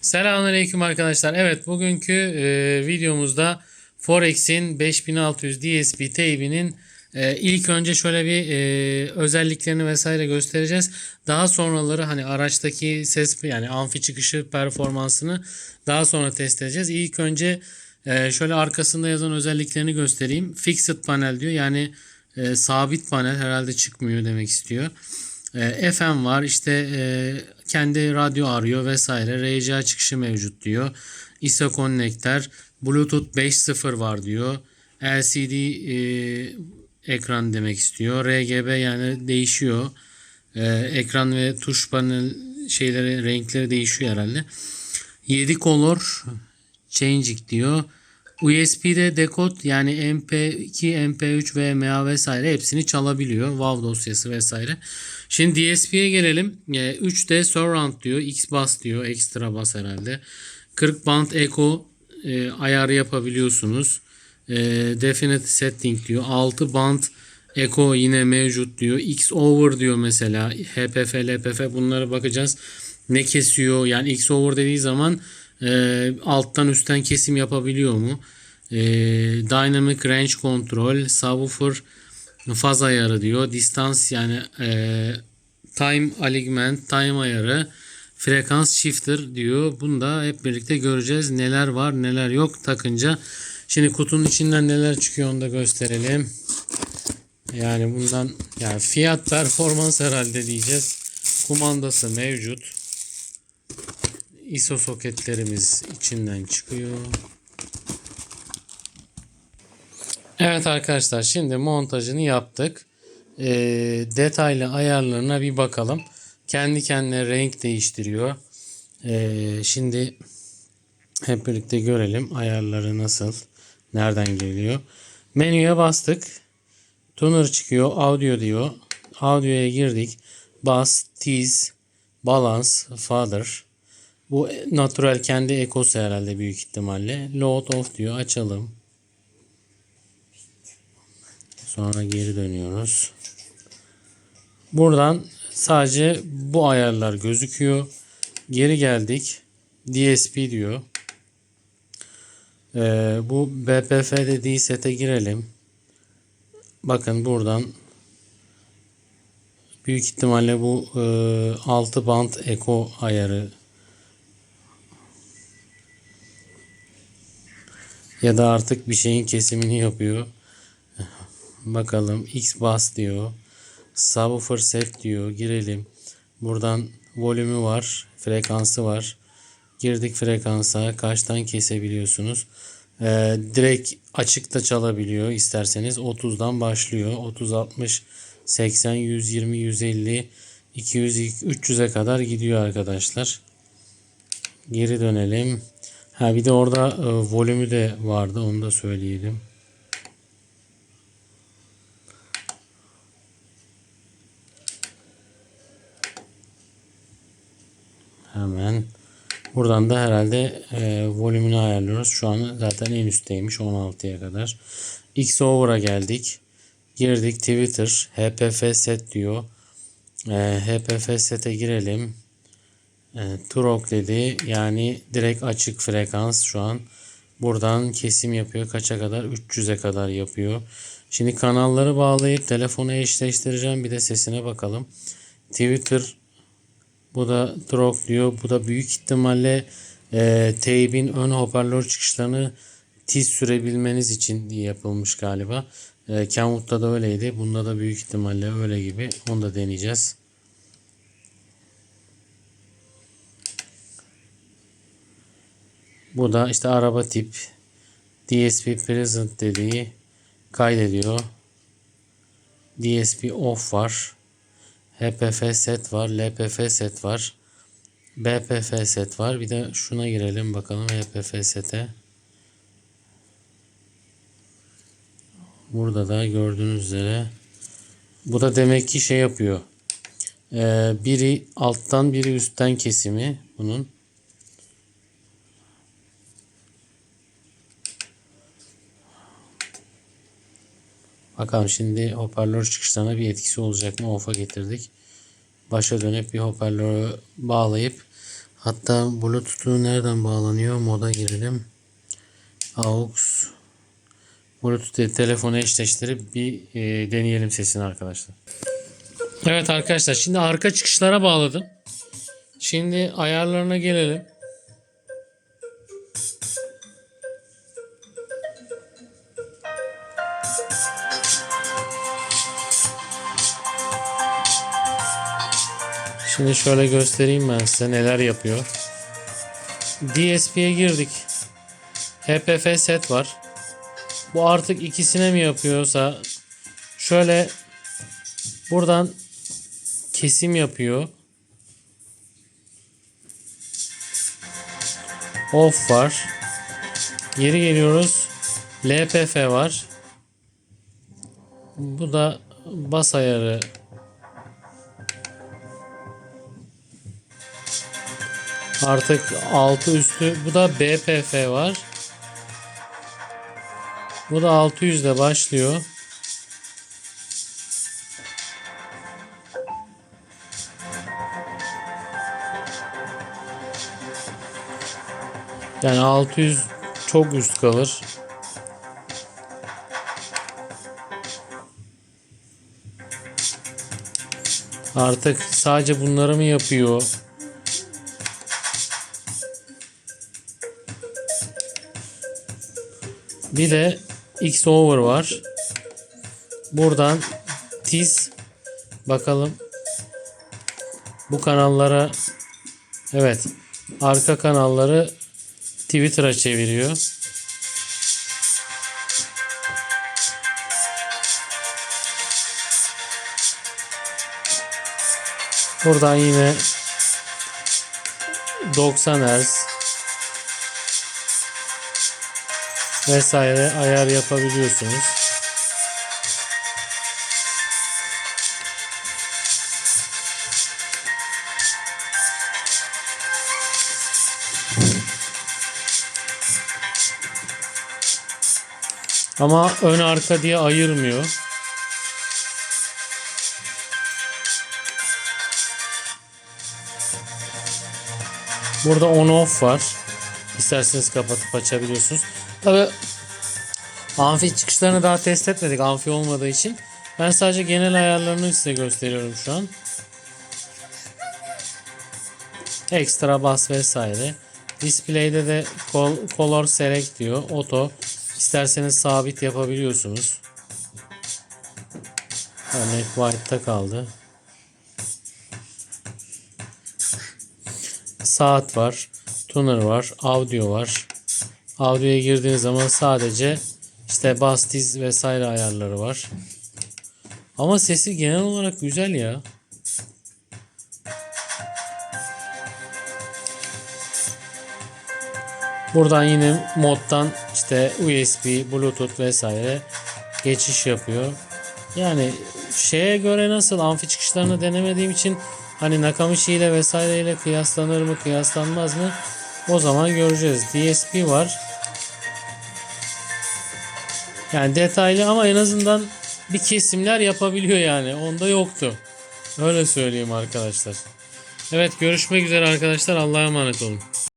Selamünaleyküm arkadaşlar. Evet bugünkü e, videomuzda Forex'in 5600 DSP teybinin e, ilk önce şöyle bir e, özelliklerini vesaire göstereceğiz. Daha sonraları hani araçtaki ses yani amfi çıkışı performansını daha sonra test edeceğiz. İlk önce e, şöyle arkasında yazan özelliklerini göstereyim. Fixed panel diyor yani e, sabit panel herhalde çıkmıyor demek istiyor. E, FM var işte e, kendi radyo arıyor vesaire. RCA çıkışı mevcut diyor. ISO konnektör. Bluetooth 5.0 var diyor. LCD e, ekran demek istiyor. RGB yani değişiyor. E, ekran ve tuş panel şeyleri renkleri değişiyor herhalde. 7 color changing diyor. USB'de dekod yani MP2, MP3 ve MA vesaire hepsini çalabiliyor. WAV dosyası vesaire. Şimdi DSP'ye gelelim. E, 3D surround diyor. X bas diyor. Ekstra bas herhalde. 40 band echo e, ayarı yapabiliyorsunuz. E, definite setting diyor. 6 band echo yine mevcut diyor. X over diyor mesela. HPF, LPF bunlara bakacağız. Ne kesiyor? Yani X over dediği zaman e, alttan üstten kesim yapabiliyor mu? E, dynamic range control, subwoofer faz ayarı diyor. Distans yani e, time alignment, time ayarı, frekans shifter diyor. Bunu da hep birlikte göreceğiz. Neler var, neler yok takınca. Şimdi kutunun içinden neler çıkıyor onu da gösterelim. Yani bundan yani fiyat performans herhalde diyeceğiz. Kumandası mevcut. ISO soketlerimiz içinden çıkıyor. Evet arkadaşlar şimdi montajını yaptık. Ee, detaylı ayarlarına bir bakalım. Kendi kendine renk değiştiriyor. Ee, şimdi hep birlikte görelim ayarları nasıl, nereden geliyor. Menüye bastık. Tuner çıkıyor, audio diyor. Audio'ya girdik. Bass, tease, balance, father. Bu natural kendi ekosu herhalde büyük ihtimalle. Load off diyor. Açalım. Sonra geri dönüyoruz. Buradan sadece bu ayarlar gözüküyor. Geri geldik. DSP diyor. Ee, bu BPF dediği sete girelim. Bakın buradan büyük ihtimalle bu e, 6 band eko ayarı ya da artık bir şeyin kesimini yapıyor. Bakalım X bas diyor. Subwoofer set diyor. Girelim. Buradan volümü var. Frekansı var. Girdik frekansa. Kaçtan kesebiliyorsunuz. Ee, direkt açıkta çalabiliyor isterseniz. 30'dan başlıyor. 30, 60, 80, 120, 150, 200, 300'e kadar gidiyor arkadaşlar. Geri dönelim. Ha bir de orada e, volümü de vardı. Onu da söyleyelim. Hemen buradan da herhalde e, volümünü ayarlıyoruz. Şu an zaten en üstteymiş 16'ya kadar. X over'a geldik. Girdik Twitter. HPF set diyor. E, HPF sete girelim. E, Turok dedi. Yani direkt açık frekans şu an. Buradan kesim yapıyor. Kaça kadar? 300'e kadar yapıyor. Şimdi kanalları bağlayıp telefonu eşleştireceğim. Bir de sesine bakalım. Twitter bu da Drog diyor. Bu da büyük ihtimalle e, teybin ön hoparlör çıkışlarını tiz sürebilmeniz için yapılmış galiba. E, Kenwood'da da öyleydi. Bunda da büyük ihtimalle öyle gibi. Onu da deneyeceğiz. Bu da işte araba tip DSP present dediği kaydediyor. DSP off var. HPF set var. LPF set var. BPF set var. Bir de şuna girelim bakalım HPF sete. Burada da gördüğünüz üzere bu da demek ki şey yapıyor. Ee, biri alttan biri üstten kesimi bunun. Bakalım şimdi hoparlör çıkışlarına bir etkisi olacak mı? Off'a getirdik. Başa dönüp bir hoparlörü bağlayıp Hatta Bluetooth'u nereden bağlanıyor? Moda girelim. AUX Bluetooth telefonu eşleştirip bir e, deneyelim sesini arkadaşlar. Evet arkadaşlar şimdi arka çıkışlara bağladım. Şimdi ayarlarına gelelim. Şimdi şöyle göstereyim ben size neler yapıyor. DSP'ye girdik. HPF set var. Bu artık ikisine mi yapıyorsa şöyle buradan kesim yapıyor. Off var. Geri geliyoruz. LPF var. Bu da bas ayarı Artık altı üstü. Bu da BPF var. Bu da 600 ile başlıyor. Yani 600 çok üst kalır. Artık sadece bunları mı yapıyor? Bir de X over var. Buradan tiz bakalım. Bu kanallara evet arka kanalları Twitter'a çeviriyor. Buradan yine 90 Hz vesaire ayar yapabiliyorsunuz. Ama ön arka diye ayırmıyor. Burada on off var. İsterseniz kapatıp açabiliyorsunuz. Tabi amfi çıkışlarını daha test etmedik amfi olmadığı için. Ben sadece genel ayarlarını size gösteriyorum şu an. Ekstra bas vesaire. Display'de de color select diyor. Auto. İsterseniz sabit yapabiliyorsunuz. Örnek white'ta kaldı. Saat var. Tuner var. Audio var. Audio'ya girdiğiniz zaman sadece işte bas tiz vesaire ayarları var. Ama sesi genel olarak güzel ya. Buradan yine moddan işte USB, Bluetooth vesaire geçiş yapıyor. Yani şeye göre nasıl amfi çıkışlarını denemediğim için hani Nakamichi ile vesaireyle kıyaslanır mı kıyaslanmaz mı o zaman göreceğiz. DSP var. Yani detaylı ama en azından bir kesimler yapabiliyor yani. Onda yoktu. Öyle söyleyeyim arkadaşlar. Evet görüşmek üzere arkadaşlar. Allah'a emanet olun.